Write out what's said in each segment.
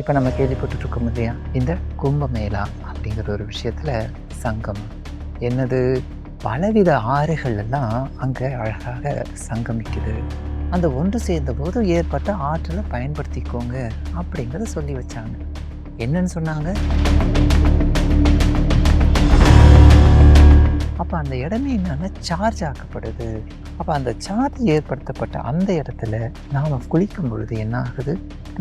இப்போ நம்ம கேள்விப்பட்டுருக்கோம் இல்லையா இந்த கும்பமேளா அப்படிங்கிற ஒரு விஷயத்தில் சங்கம். என்னது? பலவித ஆறுகள் எல்லாம் அங்கே அழகாக சங்கமிக்குது. அந்த ஒன்று சேர்ந்த போது ஏற்பட்ட ஆற்றலை பயன்படுத்திக்கோங்க அப்படிங்கிறத சொல்லி வச்சாங்க. என்னன்னு சொன்னாங்க? அப்போ அந்த இடமே என்னன்னா சார்ஜ் ஆக்கப்படுது. அப்போ அந்த சார்ஜ் ஏற்படுத்தப்பட்ட அந்த இடத்துல நாம் குளிக்கும் பொழுது என்ன ஆகுது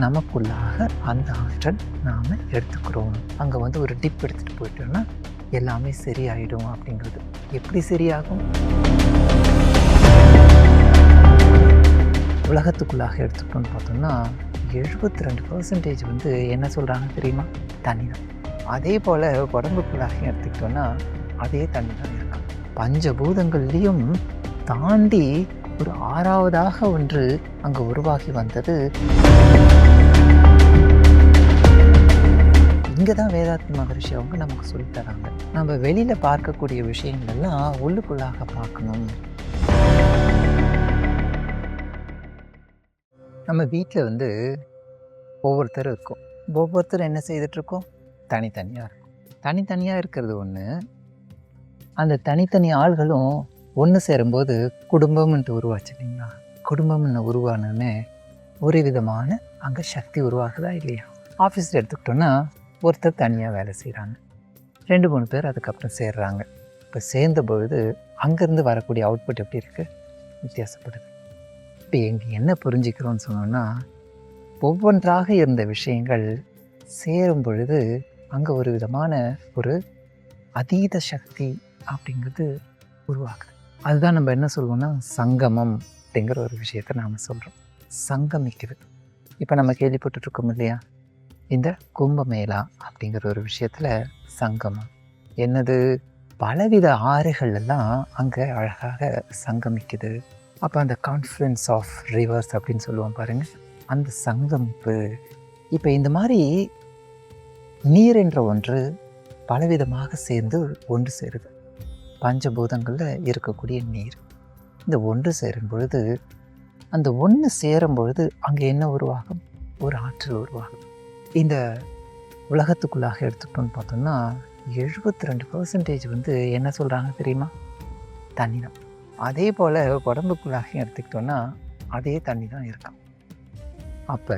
நமக்குள்ளாக அந்த ஆற்றல் நாம் எடுத்துக்கிறோம். அங்கே வந்து ஒரு டிப் எடுத்துகிட்டு போயிட்டோம்னா எல்லாமே சரியாயிடும் அப்படிங்கிறது. எப்படி சரியாகும்? உலகத்துக்குள்ளாக எடுத்துக்கிட்டோம்னு பார்த்தோம்னா எழுபத்தி ரெண்டு பர்சன்டேஜ் வந்து என்ன சொல்கிறாங்க தெரியுமா? தண்ணி தான். அதே போல் உடம்புக்குள்ளாக எடுத்துக்கிட்டோன்னா அதே தண்ணி தான் பஞ்சபூதங்கள்லேயும் தாண்டி ஒரு ஆறாவதாக ஒன்று அங்கே உருவாகி வந்தது. இங்கே தான் வேதாத்தி மகரிஷி அவங்க நமக்கு சொல்லித் தராங்க. நம்ம வெளியில் பார்க்கக்கூடிய விஷயங்கள்லாம் உள்ளுக்குள்ளாக பார்க்கணும். நம்ம வீட்டில் வந்து ஒவ்வொருத்தரும் இருக்கும். ஒவ்வொருத்தரும் என்ன செய்துட்ருக்கோம் தனித்தனியாக இருக்கும். தனித்தனியாக இருக்கிறது ஒன்று அந்த தனித்தனி ஆள்களும் ஒன்று சேரும்போது குடும்பம்ன்ட்டு உருவாச்சு இல்லைங்களா? குடும்பம்னு உருவானோடனே ஒரு விதமான அங்கே சக்தி உருவாகுதா இல்லையா? ஆஃபீஸில் எடுத்துக்கிட்டோன்னா ஒருத்தர் தனியாக வேலை செய்கிறாங்க ரெண்டு மூணு பேர் அதுக்கப்புறம் சேர்றாங்க. இப்போ சேர்ந்த பொழுது அங்கேருந்து வரக்கூடிய அவுட்புட் எப்படி இருக்குது வித்தியாசப்படுது. இப்போ எங்கே என்ன புரிஞ்சுக்கிறோன்னு சொன்னோன்னா ஒவ்வொன்றாக இருந்த விஷயங்கள் சேரும் பொழுது அங்கே ஒரு விதமான ஒரு அதீத சக்தி அப்படிங்கிறது உருவாகுது அதுதான் நம்ம என்ன சொல்லுவோம்னா சங்கமம் அப்படிங்கிற ஒரு விஷயத்தை நாம் சொல்கிறோம் சங்கமிக்குது. இப்போ நம்ம கேள்விப்பட்டுருக்கோம் இல்லையா? இந்த கும்பமேளா அப்படிங்கிற ஒரு விஷயத்தில் சங்கமம். என்னது? பலவித ஆறுகள் எல்லாம் அங்கே அழகாக சங்கமிக்குது. அப்போ அந்த கான்ஃப்ளன்ஸ் ஆஃப் ரிவர்ஸ் அப்படின்னு சொல்லுவோம் பாருங்கள் அந்த சங்கமிப்பு இப்போ இந்த மாதிரி நீர் என்ற ஒன்று பலவிதமாக சேர்ந்து ஒன்று சேருது. பஞ்சபூதங்களில் இருக்கக்கூடிய நீர். இந்த ஒன்று சேரும் பொழுது அந்த ஒன்று சேரும் பொழுது அங்கே என்ன உருவாகும்? ஒரு ஆற்றல் உருவாகும். இந்த உலகத்துக்குள்ளாக எடுத்துக்கிட்டோன்னு பார்த்தோம்னா எழுபத்தி ரெண்டு பர்சன்டேஜ் வந்து என்ன சொல்கிறாங்க தெரியுமா? தண்ணி தான் அதே போல் உடம்புக்குள்ளாக எடுத்துக்கிட்டோன்னா அதே தண்ணி தான் இருக்கும். அப்போ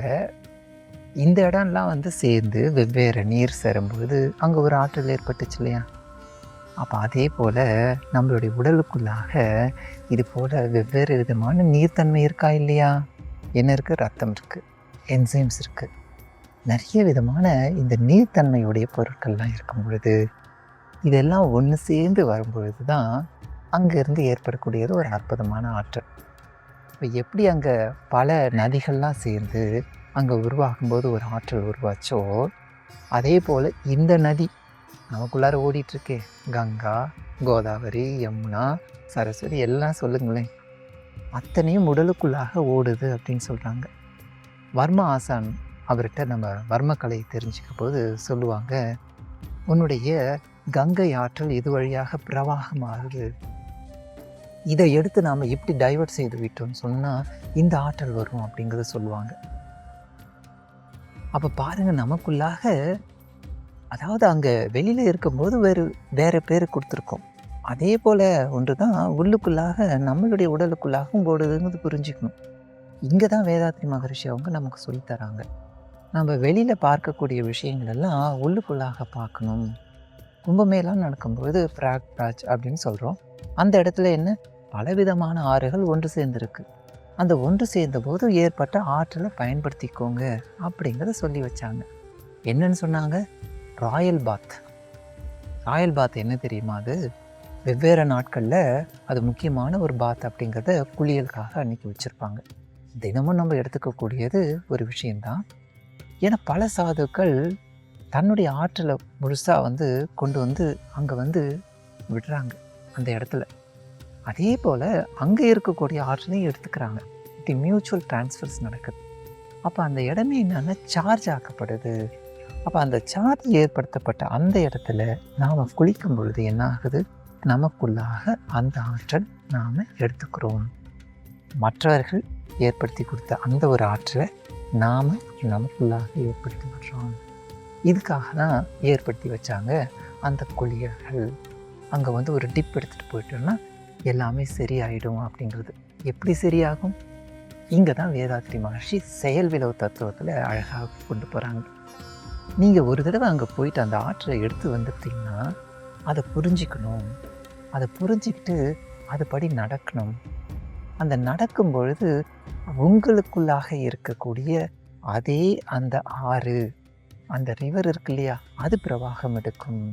இந்த இடம்லாம் வந்து சேர்ந்து வெவ்வேறு நீர் சேரும்பொழுது அங்கே ஒரு ஆற்றல் ஏற்பட்டுச்சு இல்லையா? அப்போ அதே போல் நம்மளுடைய உடலுக்குள்ளாக இது போல் வெவ்வேறு விதமான நீர்த்தன்மை இருக்கா இல்லையா? என்ன இருக்குது ரத்தம் இருக்குது என்சைம்ஸ் இருக்குது நிறைய விதமான இந்த நீர்த்தன்மையுடைய பொருட்கள்லாம் இருக்கும் பொழுது இதெல்லாம் ஒன்று சேர்ந்து வரும் பொழுது தான் அங்கேருந்து ஏற்படக்கூடியது ஒரு அற்புதமான ஆற்றல். இப்போ எப்படி அங்கே பல நதிகள்லாம் சேர்ந்து அங்கே உருவாகும்போது ஒரு ஆற்றல் உருவாச்சோ அதே போல் இந்த நதி நமக்குள்ளார ஓடிட்டுருக்கே. கங்கா கோதாவரி யமுனா சரஸ்வதி எல்லாம் சொல்லுங்களேன். அத்தனையும் உடலுக்குள்ளாக ஓடுது அப்படின்னு சொல்கிறாங்க வர்ம ஆசான் அவர்கிட்ட நம்ம வர்மக்கலை தெரிஞ்சுக்க போது சொல்லுவாங்க உன்னுடைய கங்கை ஆற்றல் இது வழியாக பிரவாகமாகுது இதை எடுத்து நாம் எப்படி டைவர்ட் செய்து விட்டோம்னு சொன்னால் இந்த ஆற்றல் வரும் அப்படிங்கிறத சொல்லுவாங்க. அப்போ பாருங்கள் நமக்குள்ளாக அதாவது அங்கே வெளியில் இருக்கும்போது வேறு வேறு பேர் கொடுத்துருக்கோம். அதே போல் ஒன்று தான் உள்ளுக்குள்ளாக நம்மளுடைய உடலுக்குள்ளாகவும் ஓடுதுங்கிறது புரிஞ்சுக்கணும். இங்கே தான் வேதாத்ரி மகரிஷி அவங்க நமக்கு சொல்லித்தராங்க நம்ம வெளியில் பார்க்கக்கூடிய விஷயங்கள் எல்லாம் உள்ளுக்குள்ளாக பார்க்கணும். கும்பமேலாம் நடக்கும்போது பிராக்ராஜ் அப்படின்னு சொல்கிறோம் அந்த இடத்துல என்ன? பலவிதமான ஆறுகள் ஒன்று சேர்ந்துருக்கு. அந்த ஒன்று சேர்ந்த போது ஏற்பட்ட ஆற்றலை பயன்படுத்திக்கோங்க அப்படிங்கிறத சொல்லி வச்சாங்க. என்னன்னு சொன்னாங்க? ராயல் பாத். ராயல் பாத் என்ன தெரியுமா அது? வெவ்வேறு நாட்களில் அது முக்கியமான ஒரு பாத் அப்படிங்கிறத குளியலுக்காக அன்றைக்கி வச்சுருப்பாங்க. தினமும் நம்ம எடுத்துக்கக்கூடியது ஒரு விஷயந்தான் ஏன்னா பல சாதுக்கள் தன்னுடைய ஆற்றலை முழுசாக வந்து கொண்டு வந்து அங்கே வந்து விடுறாங்க அந்த இடத்துல. அதே போல் அங்கே இருக்கக்கூடிய ஆற்றலையும் எடுத்துக்கிறாங்க. இப்படி மியூச்சுவல் ட்ரான்ஸ்ஃபர்ஸ் நடக்குது. அப்போ அந்த இடமே என்னென்னா சார்ஜ் ஆக்கப்படுது. அப்போ அந்த சார்ஜ் ஏற்படுத்தப்பட்ட அந்த இடத்துல நாம் குளிக்கும் பொழுது என்ன ஆகுது நமக்குள்ளாக அந்த ஆற்றல் நாம் எடுத்துக்கிறோம். மற்றவர்கள் ஏற்படுத்தி கொடுத்த அந்த ஒரு ஆற்றலை நாம் நமக்குள்ளாக ஏற்படுத்தி விடுறோம். இதுக்காக தான் ஏற்படுத்தி வச்சாங்க அந்த குளியல்கள். அங்கே வந்து ஒரு டிப் எடுத்துகிட்டு போயிட்டோம்னா எல்லாமே சரியாயிடும் அப்படிங்கிறது. எப்படி சரியாகும்? இங்கே தான் வேதாத்ரி மகர்ஷி செயல் விளவு தத்துவத்தில் அழகாக கொண்டு போகிறாங்க நீங்கள் ஒரு தடவை அங்கே போயிட்டு அந்த ஆற்றை எடுத்து வந்துட்டீங்கன்னா அதை புரிஞ்சிக்கணும். அதை புரிஞ்சிக்கிட்டு அதுபடி நடக்கணும். அந்த நடக்கும் பொழுது உங்களுக்குள்ளாக இருக்கக்கூடிய அதே அந்த ஆறு அந்த ரிவர் இருக்கு இல்லையா அது பிரவாகம் எடுக்கும்.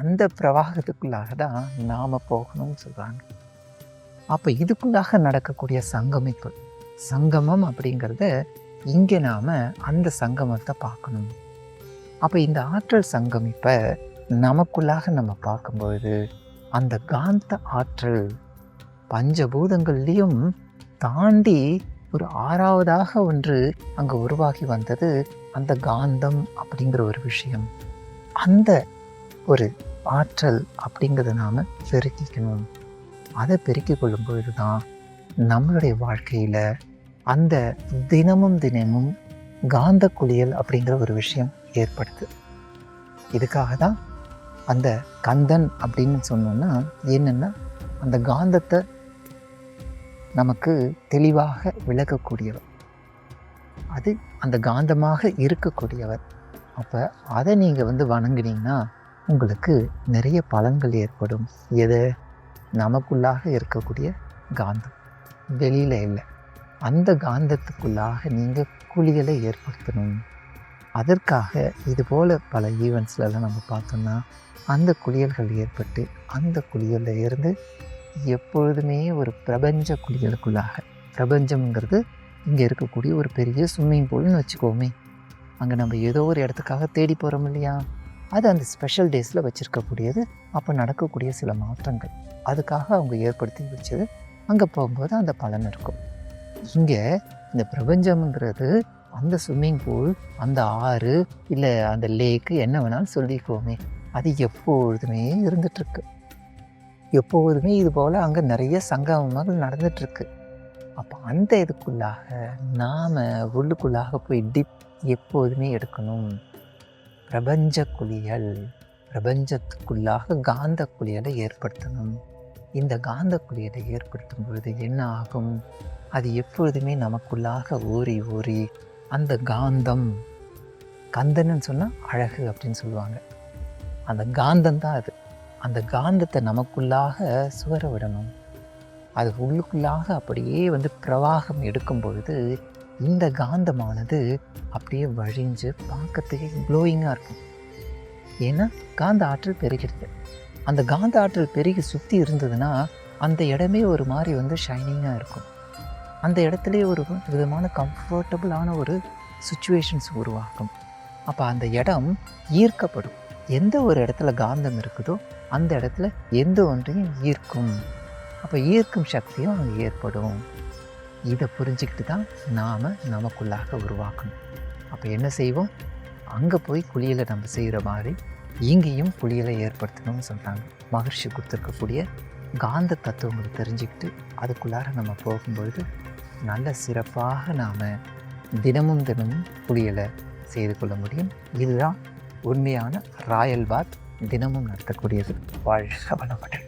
அந்த பிரவாகத்துக்குள்ளாக தான் நாம் போகணும்னு சொல்கிறாங்க அப்போ இதுக்குள்ளாக நடக்கக்கூடிய சங்கமிப்பு சங்கமம் அப்படிங்கிறத இங்கே நாம் அந்த சங்கமத்தை பார்க்கணும். அப்போ இந்த ஆற்றல் சங்கமிப்பை நமக்குள்ளாக நம்ம பார்க்கும்பொழுது அந்த காந்த ஆற்றல் பஞ்சபூதங்கள்லேயும் தாண்டி ஒரு ஆறாவதாக ஒன்று அங்கே உருவாகி வந்தது அந்த காந்தம் அப்படிங்கிற ஒரு விஷயம். அந்த ஒரு ஆற்றல் அப்படிங்கிறத நாம் பெருக்கிக்கணும். அதை பெருக்கிக் கொள்ளும் பொழுது தான் நம்மளுடைய வாழ்க்கையில் அந்த தினமும் தினமும் காந்த குளியல் அப்படிங்கிற ஒரு விஷயம் ஏற்படுது இதுக்காக தான் அந்த கந்தன் அப்படின்னு சொன்னோன்னா என்னென்னா அந்த காந்தத்தை நமக்கு தெளிவாக விளக்கக்கூடியவர். அது அந்த காந்தமாக இருக்கக்கூடியவர். அப்போ அதை நீங்கள் வந்து வணங்கினீங்கன்னா உங்களுக்கு நிறைய பலன்கள் ஏற்படும். எது? நமக்குள்ளாக இருக்கக்கூடிய காந்தம். வெளியில் இல்லை. அந்த காந்தத்துக்குள்ளாக நீங்கள் குழிகளை ஏற்படுத்தணும். அதற்காக இதுபோல் பல ஈவெண்ட்ஸ்லலாம் நம்ம பார்த்தோம்னா அந்த குளியல்கள் ஏற்பட்டு அந்த குளியலில் இருந்து எப்பொழுதுமே ஒரு பிரபஞ்ச குளியலுக்குள்ளாக. பிரபஞ்சம்ங்கிறது இங்கே இருக்கக்கூடிய ஒரு பெரிய ஸ்விம்மிங் பூல்னு வச்சுக்கோமே. அங்கே நம்ம ஏதோ ஒரு இடத்துக்காக தேடி போகிறோம் இல்லையா? அது அந்த ஸ்பெஷல் டேஸில் வச்சுருக்கக்கூடியது. அப்போ நடக்கக்கூடிய சில மாற்றங்கள். அதுக்காக அவங்க ஏற்படுத்தி வச்சது. அங்கே போகும்போது அந்த பலன் இருக்கும். இங்கே இந்த பிரபஞ்சம்ங்கிறது அந்த ஸ்விம்மிங் பூல் அந்த ஆறு இல்லை அந்த லேக்கு என்ன வேணாலும் சொல்லிக்குவோமே அது எப்பொழுதுமே இருந்துகிட்ருக்கு எப்பொழுதுமே இது போல் அங்கே நிறைய சங்கமங்கள் நடந்துகிட்ருக்கு அப்போ அந்த இதுக்குள்ளாக நாம் உள்ளுக்குள்ளாக போய் டிப் எப்போதுமே எடுக்கணும். பிரபஞ்ச குளியல் பிரபஞ்சத்துக்குள்ளாக காந்த குளியலை ஏற்படுத்தணும். இந்த காந்த குளியலை ஏற்படுத்தும் பொழுது என்ன ஆகும்? அது எப்பொழுதுமே நமக்குள்ளாக ஊறி ஊறி அந்த காந்தம் கந்தன்னு சொன்னால் அழகு அப்படின்னு சொல்லுவாங்க. அந்த காந்தம் தான் அது. அந்த காந்தத்தை நமக்குள்ளாக சுவர விடணும். அது உள்ளுக்குள்ளாக அப்படியே வந்து பிரவாகம் எடுக்கும் பொழுது இந்த காந்தமானது அப்படியே வழிஞ்சு பார்க்கறதுக்கே க்ளோயிங்காக இருக்கும். ஏன்னா காந்த ஆற்றல் பெருகிடுது அந்த காந்த ஆற்றல் பெருகி சுற்றி இருந்ததுன்னா அந்த இடமே ஒரு மாதிரி வந்து ஷைனிங்காக இருக்கும். அந்த இடத்துலையே ஒரு விதமான கம்ஃபர்டபுளான ஒரு சுச்சுவேஷன்ஸ் உருவாக்கும் அப்போ அந்த இடம் ஈர்க்கப்படும். எந்த ஒரு இடத்துல காந்தம் இருக்குதோ அந்த இடத்துல எந்த ஒன்றையும் ஈர்க்கும். அப்போ ஈர்க்கும் சக்தியும் அங்கே ஏற்படும். இதை புரிஞ்சுக்கிட்டு தான் நாம் நமக்குள்ளாக உருவாக்கணும். அப்போ என்ன செய்வோம்? அங்கே போய் குளியலை நம்ம செய்கிற மாதிரி இங்கேயும் குளியலை ஏற்படுத்தணும்னு சொல்கிறாங்க மகர்ஷி கொடுத்துருக்கக்கூடிய காந்த தத்துவங்களை தெரிஞ்சுக்கிட்டு அதுக்குள்ளார நம்ம போகும்பொழுது நல்ல சிறப்பாக நாம் தினமும் தினமும் குளியலை செய்து கொள்ள முடியும். இதுதான் உண்மையான ராயல் பாத் தினமும் நடத்தக்கூடியது. வாழ்க வளமுடன்.